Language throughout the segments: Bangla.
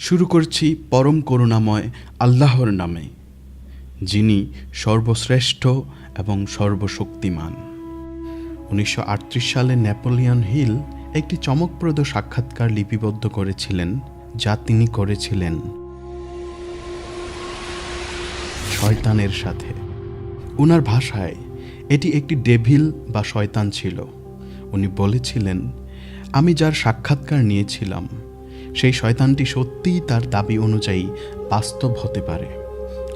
শুরু করছি পরম করুণাময় আল্লাহর নামে, যিনি সর্বশ্রেষ্ঠ এবং সর্বশক্তিমান। উনিশশো আটত্রিশ সালে নেপোলিয়ন হিল একটি চমকপ্রদ সাক্ষাৎকার লিপিবদ্ধ করেছিলেন, যা তিনি করেছিলেন শয়তানের সাথে। ওনার ভাষায়, এটি একটি ডেভিল বা শয়তান ছিল। উনি বলেছিলেন, আমি যার সাক্ষাৎকার নিয়েছিলাম সেই শয়তানটি সত্যিই তার দাবি অনুযায়ী বাস্তব হতে পারে,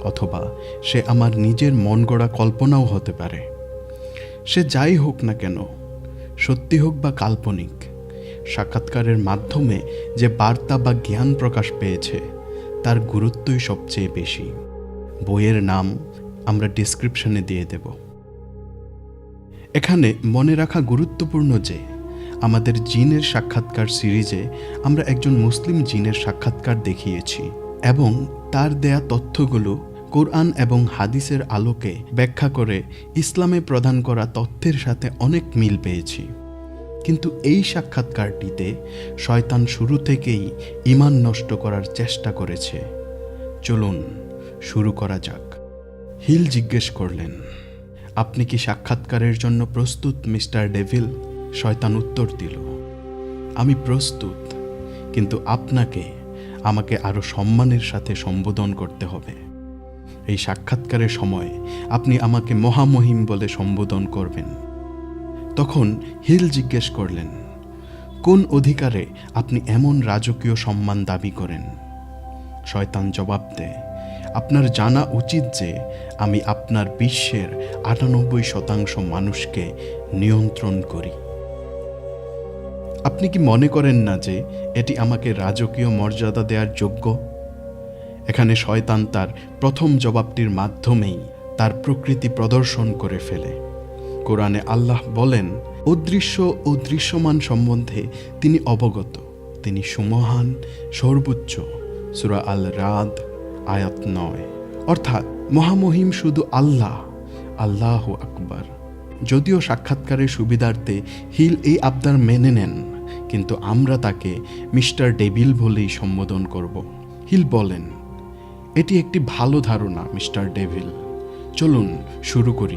অথবা সে আমার নিজের মন গড়া কল্পনাও হতে পারে। সে যাই হোক না কেন, সত্যি হোক বা কাল্পনিক, সাক্ষাৎকারের মাধ্যমে যে বার্তা বা জ্ঞান প্রকাশ পেয়েছে, তার গুরুত্বই সবচেয়ে বেশি। বইয়ের নাম আমরা ডিসক্রিপশনে দিয়ে দেব। এখানে মনে রাখা গুরুত্বপূর্ণ যে আমাদের জিনের সাক্ষাৎকার সিরিজে আমরা একজন মুসলিম জিনের সাক্ষাৎকার দেখিয়েছি এবং তার দেয়া তথ্যগুলো কোরআন এবং হাদিসের আলোকে ব্যাখ্যা করে ইসলামে প্রদান করা তথ্যের সাথে অনেক মিল পেয়েছি। কিন্তু এই সাক্ষাৎকারটিতে শয়তান শুরু থেকেই ইমান নষ্ট করার চেষ্টা করেছে। চলুন, শুরু করা যাক। হিল জিজ্ঞেস করলেন, আপনি কি সাক্ষাৎকারের জন্য প্রস্তুত, মিস্টার ডেভিল? শয়তান উত্তর দিল, আমি প্রস্তুত, কিন্তু আপনাকে আমাকে আরও সম্মানের সাথে সম্বোধন করতে হবে। এই সাক্ষাৎকারের সময় আপনি আমাকে মহামহিম বলে সম্বোধন করবেন। তখন হিল জিজ্ঞেস করলেন, কোন অধিকারে আপনি এমন রাজকীয় সম্মান দাবি করেন? শয়তান জবাব দেয়, আপনার জানা উচিত যে আমি আপনার বিশ্বের আটানব্বই শতাংশ মানুষকে নিয়ন্ত্রণ করি। আপনি কি মনে করেন না যে এটি আমাকে রাজকীয় মর্যাদা দেওয়ার যোগ্য? এখানে শয়তান তার প্রথম জবাবটির মাধ্যমেই তার প্রকৃতি প্রদর্শন করে ফেলে। কোরআনে আল্লাহ বলেন, অদৃশ্য ও দৃশ্যমান সম্বন্ধে তিনি অবগত। তিনি সুমহান, সর্বোচ্চ। সুরা আল রাদ আয়াত নয়। অর্থাৎ মহামহিম শুধু আল্লাহ আল্লাহ আকবার। যদিও সাক্ষাৎকারের সুবিধার্থে হিল এই আবদার মেনে নেন কিন্তু আমরা তাকে মিস্টার ডেভিল বলেই সম্বোধন করব। হিল বলেন, এটি একটি ভালো ধারণা, মিস্টার ডেভিল। চলুন, শুরু করি।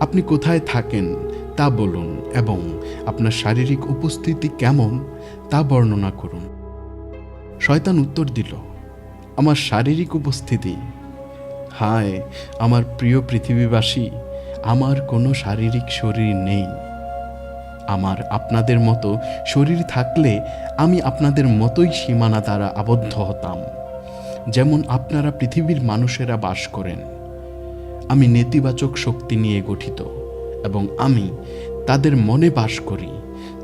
আপনি কোথায় থাকেন তা বলুন এবং আপনার শারীরিক উপস্থিতি কেমন তা বর্ণনা করুন। শয়তান উত্তর দিল, আমার শারীরিক উপস্থিতি? হায়, আমার প্রিয় পৃথিবীবাসী, আমার কোনো শারীরিক শরীর নেই। আমার আপনাদের মতো শরীর থাকলে আমি আপনাদের মতোই সীমানা দ্বারা আবদ্ধ হতাম। যেমন আপনারা পৃথিবীর মানুষেরা বাস করেন। আমি নেতিবাচক শক্তি নিয়ে গঠিত এবং আমি তাদের মনে বাস করি,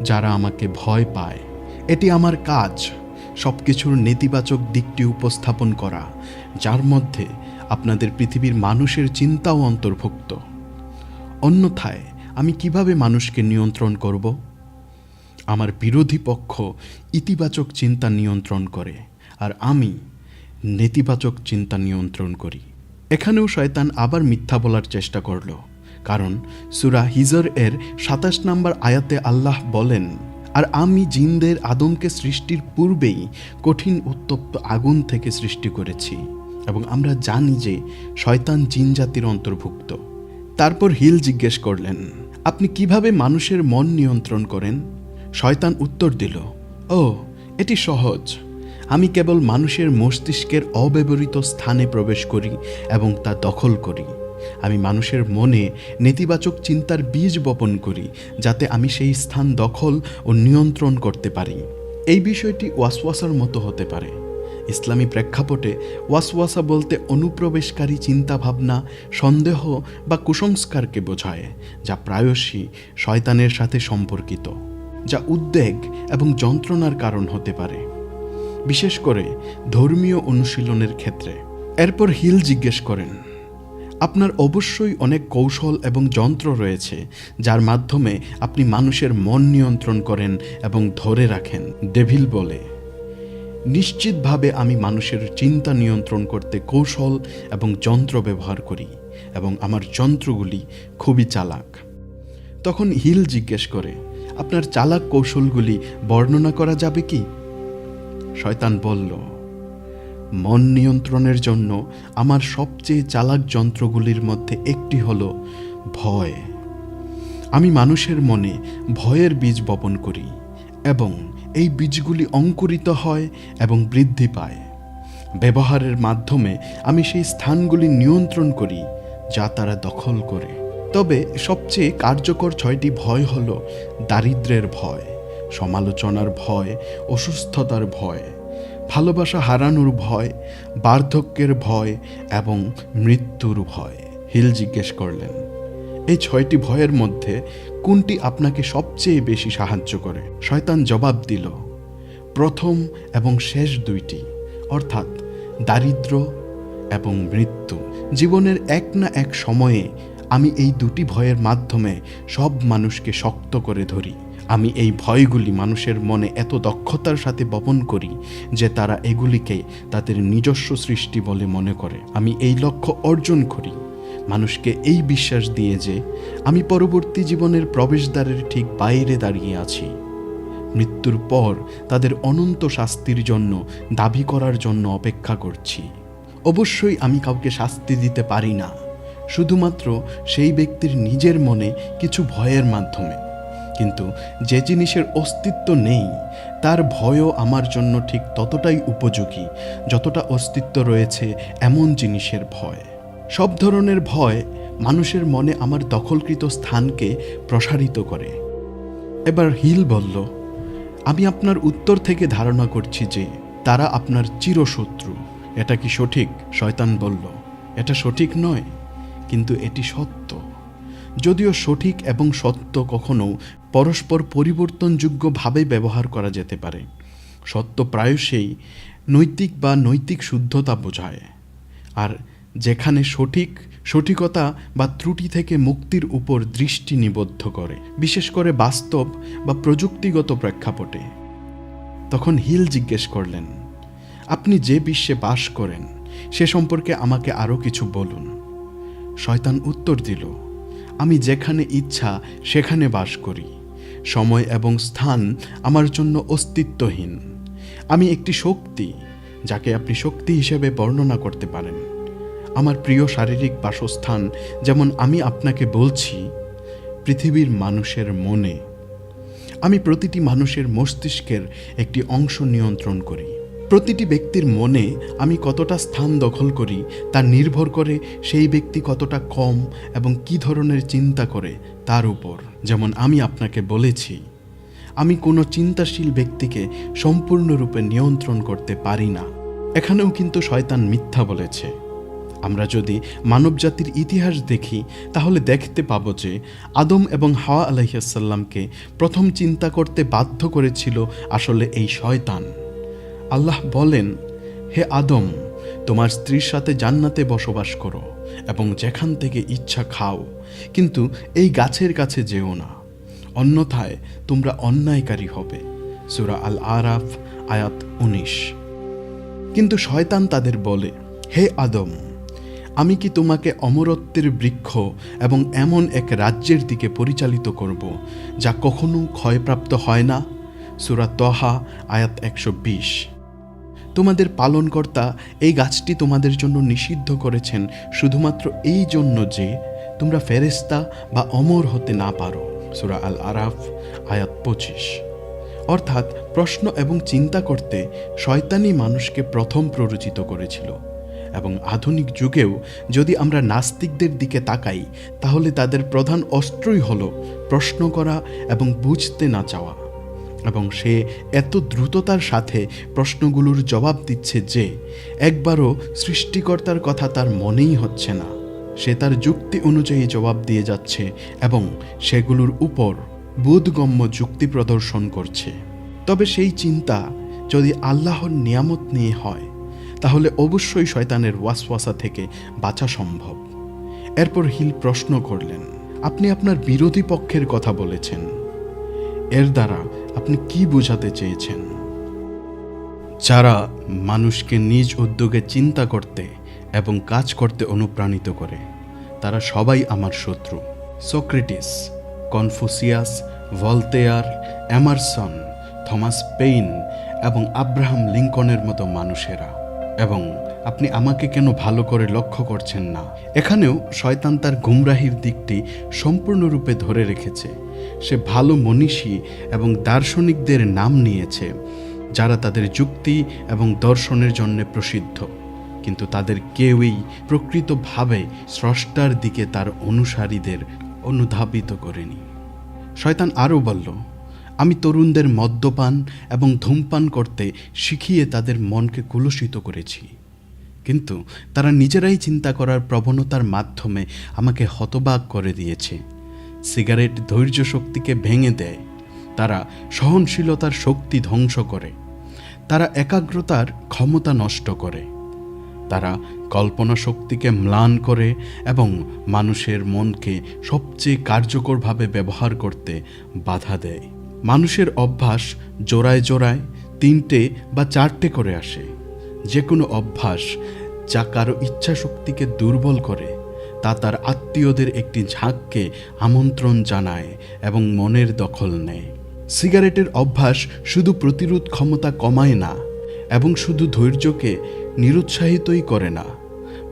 যারা আমাকে ভয় পায়। এটি আমার কাজ সব কিছুর নেতিবাচক দিকটি উপস্থাপন করা, যার মধ্যে আপনাদের পৃথিবীর মানুষের চিন্তাও অন্তর্ভুক্ত। অন্যথায় আমি কীভাবে মানুষকে নিয়ন্ত্রণ করব? আমার বিরোধী পক্ষ ইতিবাচক চিন্তা নিয়ন্ত্রণ করে, আর আমি নেতিবাচক চিন্তা নিয়ন্ত্রণ করি। এখানেও শয়তান আবার মিথ্যা বলার চেষ্টা করল, কারণ সুরা হিজর এর সাতাশ নম্বর আয়াতে আল্লাহ বলেন, আর আমি জিনদের আদমকে সৃষ্টির পূর্বেই কঠিন উত্তপ্ত আগুন থেকে সৃষ্টি করেছি, এবং আমরা জানি যে শয়তান জিন জাতির অন্তর্ভুক্ত। তারপর হিল জিজ্ঞেস করলেন আপনি কীভাবে মানুষের মন নিয়ন্ত্রণ করেন? শয়তান উত্তর দিল, ও, এটি সহজ। আমি কেবল মানুষের মস্তিষ্কের অব্যবহৃত স্থানে প্রবেশ করি এবং তা দখল করি। আমি মানুষের মনে নেতিবাচক চিন্তার বীজ বপন করি, যাতে আমি সেই স্থান দখল ও নিয়ন্ত্রণ করতে পারি। এই বিষয়টি ওয়াসওয়াসার মতো হতে পারে। ইসলামী প্রেক্ষাপটে ওয়াসওয়াসা বলতে অনুপ্রবেশকারী চিন্তাভাবনা, সন্দেহ বা কুসংস্কারকে বোঝায়, যা প্রায়শই শয়তানের সাথে সম্পর্কিত, যা উদ্বেগ এবং যন্ত্রণার কারণ হতে পারে। বিশেষ করে ধর্মীয় অনুশীলনের ক্ষেত্রে। এরপর হিল জিজ্ঞেস করেন, আপনার অবশ্যই অনেক কৌশল এবং যন্ত্র রয়েছে, যার মাধ্যমে আপনি মানুষের মন নিয়ন্ত্রণ করেন এবং ধরে রাখেন, ডেভিল বলে। নিশ্চিতভাবে আমি মানুষের চিন্তা নিয়ন্ত্রণ করতে কৌশল এবং যন্ত্র ব্যবহার করি এবং আমার যন্ত্রগুলি খুবই চালাক। তখন হিল জিজ্ঞেস করে, আপনার চালাক কৌশলগুলি বর্ণনা করা যাবে কি? শয়তান বলল, মন নিয়ন্ত্রণের জন্য আমার সবচেয়ে চালাক যন্ত্রগুলির মধ্যে একটি হল ভয়। আমি মানুষের মনে ভয়ের বীজ বপন করি এবং এই বীজগুলি অঙ্কুরিত হয় এবং বৃদ্ধি পায়। ব্যবহারের মাধ্যমে আমি সেই স্থানগুলি নিয়ন্ত্রণ করি, যা তারা দখল করে। তবে সবচেয়ে কার্যকর ছয়টি ভয় হল দারিদ্র্যের ভয়, সমালোচনার ভয়, অসুস্থতার ভয়, ভালোবাসা হারানোর ভয়, বার্ধক্যের ভয় এবং মৃত্যুর ভয়। হিল জিজ্ঞেস করলেন এই ছয়টি ভয়ের মধ্যে কোনটি আপনাকে সবচেয়ে বেশি সাহায্য করে? শয়তান জবাব দিল, প্রথম এবং শেষ দুইটি, অর্থাৎ দারিদ্র এবং মৃত্যু। জীবনের এক না এক সময়ে আমি এই দুটি ভয়ের মাধ্যমে সব মানুষকে শক্ত করে ধরি। আমি এই ভয়গুলি মানুষের মনে এত দক্ষতার সাথে বপন করি যে তারা এগুলিকে তাদের নিজস্ব সৃষ্টি বলে মনে করে। আমি এই লক্ষ্য অর্জন করি। মানুষকে এই বিশ্বাস দিয়ে যে আমি পরবর্তী জীবনের প্রবেশদ্বারের ঠিক বাইরে দাঁড়িয়ে আছি। মৃত্যুর পর তাদের অনন্ত শাস্তির জন্য দাবি করার জন্য অপেক্ষা করছি। অবশ্যই আমি কাউকে শাস্তি দিতে পারি না। শুধুমাত্র সেই ব্যক্তির নিজের মনে কিছু ভয়ের মাধ্যমে। কিন্তু যে জিনিসের অস্তিত্ব নেই, তার ভয়ও আমার জন্য ঠিক ততটাই উপযোগী, যতটা অস্তিত্ব রয়েছে এমন জিনিসের ভয়। সব ধরনের ভয় মানুষের মনে আমার দখলকৃত স্থানকে প্রসারিত করে। এবার হিল বলল, আমি আপনার উত্তর থেকে ধারণা করছি যে তারা আপনার চিরশত্রু। এটা কি সঠিক? শয়তান বলল, এটা সঠিক নয়, কিন্তু এটি সত্য। যদিও সঠিক এবং সত্য কখনো পরস্পর পরিবর্তনযোগ্যভাবে ব্যবহার করা যেতে পারে, সত্য প্রায়শই নৈতিক বা নৈতিক শুদ্ধতা বোঝায়। আর যেখানে সঠিক, সঠিকতা বা ত্রুটি থেকে মুক্তির উপর দৃষ্টি নিবদ্ধ করে, বিশেষ করে বাস্তব বা প্রযুক্তিগত প্রেক্ষাপটে। তখন হিল জিজ্ঞেস করলেন, আপনি যে বিশ্বে বাস করেন, সে সম্পর্কে আমাকে আরও কিছু বলুন। শয়তান উত্তর দিল, আমি যেখানে ইচ্ছা, সেখানে বাস করি। সময় এবং স্থান আমার জন্য অস্তিত্বহীন। আমি একটি শক্তি, যাকে আপনি শক্তি হিসেবে বর্ণনা করতে পারেন। আমার প্রিয় শারীরিক বাসস্থান, যেমন আমি আপনাকে বলছি, পৃথিবীর মানুষের মনে। আমি প্রতিটি মানুষের মস্তিষ্কের একটি অংশ নিয়ন্ত্রণ করি। প্রতিটি ব্যক্তির মনে আমি কতটা স্থান দখল করি, তা নির্ভর করে সেই ব্যক্তি কতটা কম এবং কি ধরনের চিন্তা করে তার উপর। যেমন আমি আপনাকে বলেছি, আমি কোনো চিন্তাশীল ব্যক্তিকে সম্পূর্ণরূপে নিয়ন্ত্রণ করতে পারি না। এখানেও কিন্তু শয়তান মিথ্যা বলেছে। আমরা যদি মানবজাতির ইতিহাস দেখি, তাহলে দেখতে পাবো যে আদম এবং হাওয়া আলাইসাল্লামকে প্রথম চিন্তা করতে বাধ্য করেছিল আসলে এই শয়তান। আল্লাহ বলেন, হে আদম, তোমার স্ত্রীর সাথে জান্নাতে বসবাস করো এবং যেখান থেকে ইচ্ছা খাও, কিন্তু এই গাছের কাছে যেও না। অন্যথায় তোমরা অন্যায়কারী হবে। সুরা আল আরাফ আয়াত উনিশ। কিন্তু শয়তান তাদের বলে, হে আদম আমি কি তোমাকে অমরত্বের বৃক্ষ এবং এমন এক রাজ্যের দিকে পরিচালিত করব, যা কখনো ক্ষয়প্রাপ্ত হয় না? সুরা তহা, আয়াত একশো বিশ। তোমাদের পালনকর্তা এই গাছটি তোমাদের জন্য নিষিদ্ধ করেছেন শুধুমাত্র এই জন্য যে তোমরা ফেরেস্তা বা অমর হতে না পারো। সুরা আল আরাফ আয়াত পঁচিশ। অর্থাৎ প্রশ্ন এবং চিন্তা করতে শয়তানি মানুষকে প্রথম প্ররোচিত করেছিল। এবং আধুনিক যুগেও যদি আমরা নাস্তিকদের দিকে তাকাই, তাহলে তাদের প্রধান অস্ত্রই হল প্রশ্ন করা এবং বুঝতে না চাওয়া। এবং সে এত দ্রুততার সাথে প্রশ্নগুলোর জবাব দিচ্ছে যে, একবারও সৃষ্টিকর্তার কথা তার মনেই হচ্ছে না। সে তার যুক্তি অনুযায়ী জবাব দিয়ে যাচ্ছে এবং সেগুলোর উপর বোধগম্য যুক্তি প্রদর্শন করছে। তবে সেই চিন্তা যদি আল্লাহর নিয়ামত নিয়ে হয় তাহলে অবশ্যই শয়তানের ওয়াসওয়াসা থেকে বাঁচা সম্ভব। এরপর হিল প্রশ্ন করলেন, আপনি আপনার বিরোধী পক্ষের কথা বলেছেন। এর দ্বারা আপনি কি বোঝাতে চেয়েছেন? যারা মানুষকে নিজ উদ্যোগে চিন্তা করতে এবং কাজ করতে অনুপ্রাণিত করে, তারা সবাই আমার শত্রু। Socrates, Confucius, Voltaire Emerson Thomas Paine এবং আব্রাহাম লিঙ্কনের মতো মানুষেরা। এবং আপনি আমাকে কেন ভালো করে লক্ষ্য করছেন না? এখানেও শয়তান তার গুমরাহির দিকটি সম্পূর্ণরূপে ধরে রেখেছে। সে ভালো মনীষী এবং দার্শনিকদের নাম নিয়েছে, যারা তাদের যুক্তি এবং দর্শনের জন্য প্রসিদ্ধ। কিন্তু তাদের কেউই প্রকৃতভাবে স্রষ্টার দিকে তার অনুসারীদের অনুধাবিত করেনি। শয়তান আরও বলল আমি তরুণদের মদ্যপান এবং ধূমপান করতে শিখিয়ে তাদের মনকে কুলসিত করেছি। কিন্তু তারা নিজেরাই চিন্তা করার প্রবণতার মাধ্যমে আমাকে হতবাক করে দিয়েছে। সিগারেট ধৈর্য শক্তিকে ভেঙে দেয়। তারা সহনশীলতার শক্তি ধ্বংস করে। তারা একাগ্রতার ক্ষমতা নষ্ট করে। তারা কল্পনা শক্তিকে ম্লান করে এবং মানুষের মনকে সবচেয়ে কার্যকরভাবে ব্যবহার করতে বাধা দেয়। মানুষের অভ্যাস জোড়ায় জোড়ায় তিনটে বা চারটে করে আসে। যে কোনো অভ্যাস যা কারও ইচ্ছা শক্তিকে দুর্বল করে, তা তার আত্মীয়দের একটি ঝাঁককে আমন্ত্রণ জানায় এবং মনের দখল নেয়। সিগারেটের অভ্যাস শুধু প্রতিরোধ ক্ষমতা কমায় না এবং শুধু ধৈর্যকে নিরুৎসাহিতই করে না,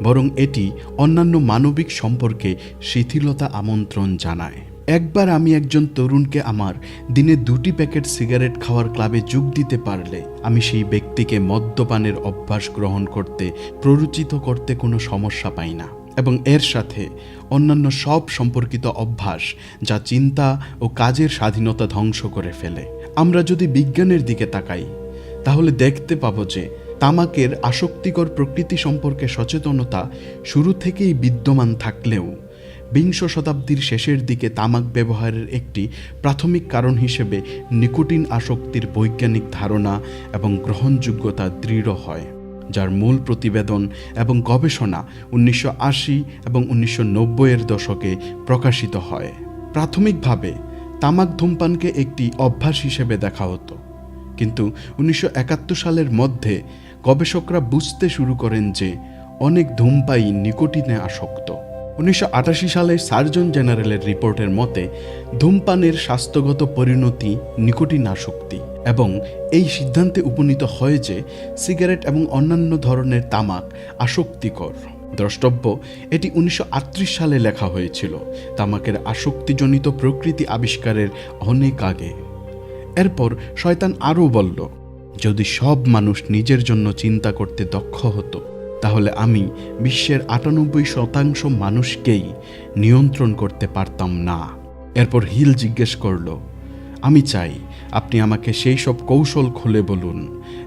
বরং এটি অন্যান্য মানবিক সম্পর্কে শিথিলতা আমন্ত্রণ জানায়। একবার আমি একজন তরুণকে আমার দিনে দুটি প্যাকেট সিগারেট খাওয়ার ক্লাবে যোগ দিতে পারলে, আমি সেই ব্যক্তিকে মদ্যপানের অভ্যাস গ্রহণ করতে, প্ররোচিত করতে কোনো সমস্যা পাই না। এবং এর সাথে অন্যান্য সব সম্পর্কিত অভ্যাস যা চিন্তা ও কাজের স্বাধীনতা ধ্বংস করে ফেলে। আমরা যদি বিজ্ঞানের দিকে তাকাই, তাহলে দেখতে পাবো যে তামাকের আসক্তিকর প্রকৃতি সম্পর্কে সচেতনতা শুরু থেকেই বিদ্যমান থাকলেও বিংশ শতাব্দীর শেষের দিকে তামাক ব্যবহারের একটি প্রাথমিক কারণ হিসেবে নিকোটিন আসক্তির বৈজ্ঞানিক ধারণা এবং গ্রহণযোগ্যতা দৃঢ় হয়, যার মূল প্রতিবেদন এবং গবেষণা উনিশশো আশি এবং উনিশশো নব্বইয়ের দশকে প্রকাশিত হয়। প্রাথমিকভাবে, তামাক ধূমপানকে একটি অভ্যাস হিসেবে দেখা হতো। কিন্তু উনিশশো একাত্তর সালের মধ্যে গবেষকরা বুঝতে শুরু করেন যে অনেক ধূমপাই নিকোটিনে আসক্ত। উনিশশো আটাশি সালে সার্জন জেনারেলের রিপোর্টের মতে, ধূমপানের স্বাস্থ্যগত পরিণতি নিকোটিন আসক্তি এবং এই সিদ্ধান্তে উপনীত হয় যে সিগারেট এবং অন্যান্য ধরনের তামাক আসক্তিকর। দ্রষ্টব্য, এটি উনিশশো আটত্রিশ সালে লেখা হয়েছিল। তামাকের আসক্তিজনিত প্রকৃতি আবিষ্কারের অনেক আগে। এরপর শয়তান আরও বলল, যদি সব মানুষ নিজের জন্য চিন্তা করতে দক্ষ হতো তাহলে আমি বিশ্বের আটানব্বই শতাংশ মানুষকেই নিয়ন্ত্রণ করতে পারতাম না। এরপর হিল জিজ্ঞেস করল, আমি চাই আপনি আমাকে সেই সব কৌশল খুলে বলুন,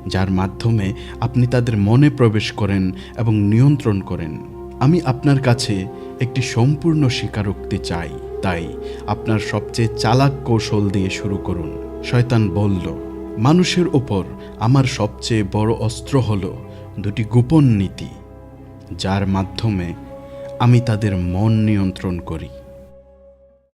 যার মাধ্যমে আপনি তাদের মনে প্রবেশ করেন এবং নিয়ন্ত্রণ করেন। আমি আপনার কাছে একটি সম্পূর্ণ স্বীকারোক্তি চাই, তাই আপনার সবচেয়ে চালাক কৌশল দিয়ে শুরু করুন। শয়তান বলল, মানুষের ওপর আমার সবচেয়ে বড় অস্ত্র হল দুটি গোপন নীতি যার মাধ্যমে আমি তাদের মন নিয়ন্ত্রণ করি।